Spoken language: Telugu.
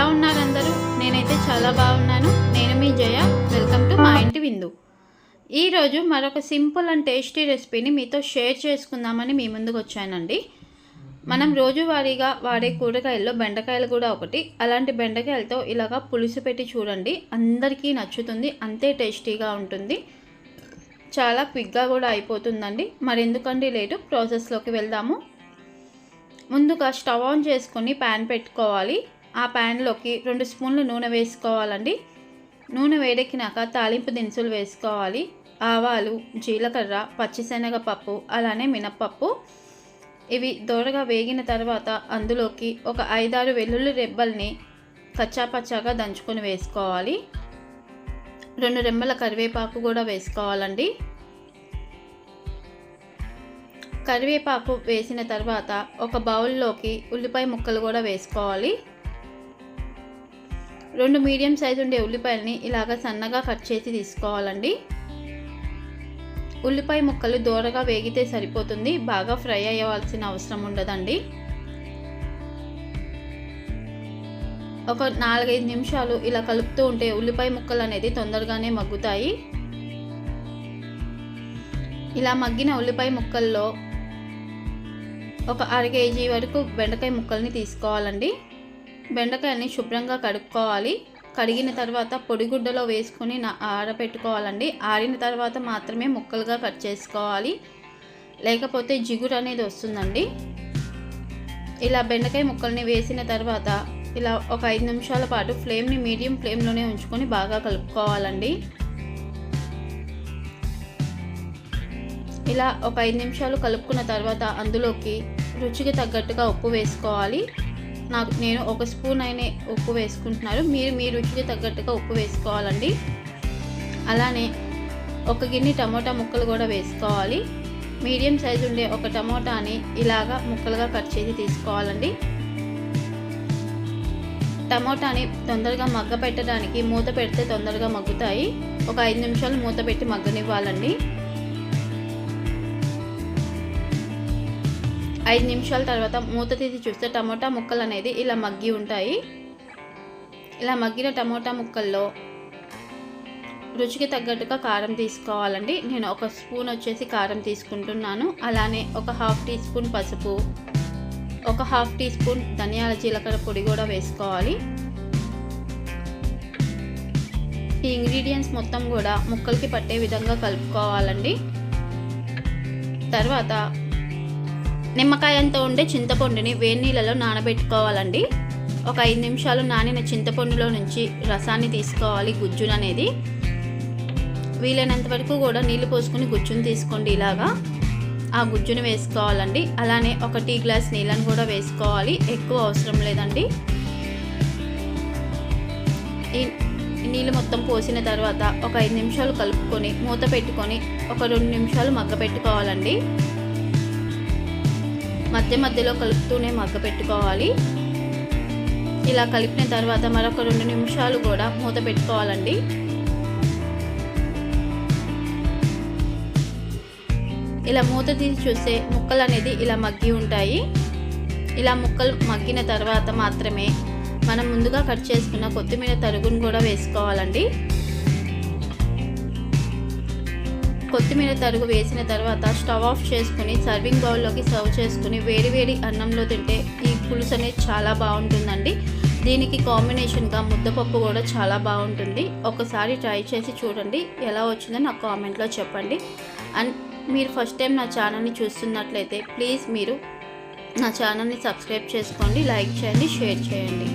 ఎలా ఉన్నారు అందరూ? నేనైతే చాలా బాగున్నాను. నేను మీ జయ. వెల్కమ్ టు మా ఇంటి విందు. ఈరోజు మరొక సింపుల్ అండ్ టేస్టీ రెసిపీని మీతో షేర్ చేసుకుందామని మీ ముందుకు వచ్చానండి. మనం రోజువారీగా వాడే కూరగాయల్లో బెండకాయలు కూడా ఒకటి. అలాంటి బెండకాయలతో ఇలాగా పులుసు పెట్టి చూడండి. అందరికీ నచ్చుతుంది. అంతే టేస్టీగా ఉంటుంది. చాలా క్విక్గా కూడా అయిపోతుందండి. మరి ఎందుకండి లేటు? ప్రాసెస్లోకి వెళ్దాము. ముందుగా స్టవ్ ఆన్ చేసుకొని ప్యాన్ పెట్టుకోవాలి. ఆ ప్యాన్లోకి రెండు స్పూన్లు నూనె వేసుకోవాలండి. నూనె వేడెక్కినాక తాలింపు దినుసులు వేసుకోవాలి. ఆవాలు జీలకర్ర పచ్చిశనగపప్పు అలానే మినప్పప్పు. ఇవి దోరగా వేగిన తర్వాత అందులోకి ఒక ఐదారు వెల్లుల్లి రెబ్బల్ని కచ్చాపచ్చాగా దంచుకొని వేసుకోవాలి. రెండు రెమ్మల కరివేపాకు కూడా వేసుకోవాలండి. కరివేపాకు వేసిన తర్వాత ఒక బౌల్లోకి ఉల్లిపాయ ముక్కలు కూడా వేసుకోవాలి. రెండు మీడియం సైజు ఉండే ఉల్లిపాయలని ఇలాగ సన్నగా కట్ చేసి తీసుకోవాలండి. ఉల్లిపాయ ముక్కలు దూరగా వేగితే సరిపోతుంది బాగా ఫ్రై అయ్యవలసిన అవసరం ఉండదండి. ఒక నాలుగైదు నిమిషాలు ఇలా కలుపుతూ ఉంటే ఉల్లిపాయ ముక్కలు అనేది తొందరగానే మగ్గుతాయి. ఇలా మగ్గిన ఉల్లిపాయ ముక్కల్లో ఒక అర కేజీ వరకు బెండకాయ ముక్కల్ని తీసుకోవాలండి. బెండకాయల్ని శుభ్రంగా కడుక్కోవాలి. కడిగిన తర్వాత పొడిగుడ్డలో వేసుకొని నా ఆరబెట్టుకోవాలండి. ఆరిన తర్వాత మాత్రమే ముక్కలుగా కట్ చేసుకోవాలి. లేకపోతే జిగురు అనేది వస్తుందండి. ఇలా బెండకాయ ముక్కల్ని వేసిన తర్వాత ఇలా ఒక ఐదు నిమిషాల పాటు ఫ్లేమ్ని మీడియం ఫ్లేమ్లోనే ఉంచుకొని బాగా కలుపుకోవాలండి. ఇలా ఒక ఐదు నిమిషాలు కలుపుకున్న తర్వాత అందులోకి రుచికి తగ్గట్టుగా ఉప్పు వేసుకోవాలి. నాకు నేను ఒక స్పూన్ అయిన ఉప్పు వేసుకుంటున్నారు మీరు మీ రుచికి తగ్గట్టుగా ఉప్పు వేసుకోవాలండి. అలానే ఒక గిన్నె టమోటా ముక్కలు కూడా వేసుకోవాలి. మీడియం సైజు ఉండే ఒక టమోటాని ఇలాగా ముక్కలుగా కట్ చేసి తీసుకోవాలండి. టమోటాని తొందరగా మగ్గ పెట్టడానికి మూత పెడితే తొందరగా మగ్గుతాయి. ఒక ఐదు నిమిషాలు మూత పెట్టి మగ్గనివ్వాలండి. ఐదు నిమిషాల తర్వాత మూత తీసి చూస్తే టమోటా ముక్కలు అనేది ఇలా మగ్గి ఉంటాయి. ఇలా మగ్గిన టమోటా ముక్కల్లో రుచికి తగ్గట్టుగా కారం తీసుకోవాలండి. నేను ఒక స్పూన్ వచ్చేసి కారం తీసుకుంటున్నాను. అలానే ఒక హాఫ్ టీ స్పూన్ పసుపు ఒక హాఫ్ టీ స్పూన్ ధనియాల జీలకర్ర పొడి కూడా వేసుకోవాలి. ఈ ఇంగ్రీడియంట్స్ మొత్తం కూడా ముక్కలకి పట్టే విధంగా కలుపుకోవాలండి. తర్వాత నిమ్మకాయంతో ఉండే చింతపండుని వేడి నీళ్ళలో నానబెట్టుకోవాలండి. ఒక ఐదు నిమిషాలు నానిన చింతపండులో నుంచి రసాన్ని తీసుకోవాలి గుజ్జును అనేది వీలైనంత వరకు కూడా నీళ్ళు పోసుకుని గుజ్జును తీసుకోండి ఇలాగా. ఆ గుజ్జును వేసుకోవాలండి. అలానే ఒక టీ గ్లాస్ నీళ్ళని కూడా వేసుకోవాలి. ఎక్కువ అవసరం లేదండి. ఈ నీళ్ళు మొత్తం పోసిన తర్వాత ఒక ఐదు నిమిషాలు కలుపుకొని మూత పెట్టుకొని ఒక రెండు నిమిషాలు మగ్గ పెట్టుకోవాలండి. మధ్య మధ్యలో కలుపుతూనే మగ్గ పెట్టుకోవాలి. ఇలా కలిపిన తర్వాత మరొక రెండు నిమిషాలు కూడా మూత పెట్టుకోవాలండి. ఇలా మూత తీసి చూస్తే ముక్కలు అనేది ఇలా మగ్గి ఉంటాయి. ఇలా ముక్కలు మగ్గిన తర్వాత మాత్రమే మనం ముందుగా కట్ చేసుకున్న కొత్తిమీర తరుగును కూడా వేసుకోవాలండి. కొత్తిమీర తరుగు వేసిన తర్వాత స్టవ్ ఆఫ్ చేసుకుని సర్వింగ్ బౌల్లోకి సర్వ్ చేసుకుని వేడి వేడి అన్నంలో తింటే ఈ పులుసు అనేది చాలా బాగుంటుందండి. దీనికి కాంబినేషన్గా ముద్దపప్పు కూడా చాలా బాగుంటుంది. ఒకసారి ట్రై చేసి చూడండి. ఎలా వచ్చిందో నాకు కామెంట్లో చెప్పండి. అండ్ మీరు ఫస్ట్ టైం నా ఛానల్ని చూస్తున్నట్లయితే ప్లీజ్ మీరు నా ఛానల్ని సబ్స్క్రైబ్ చేసుకోండి లైక్ చేయండి షేర్ చేయండి.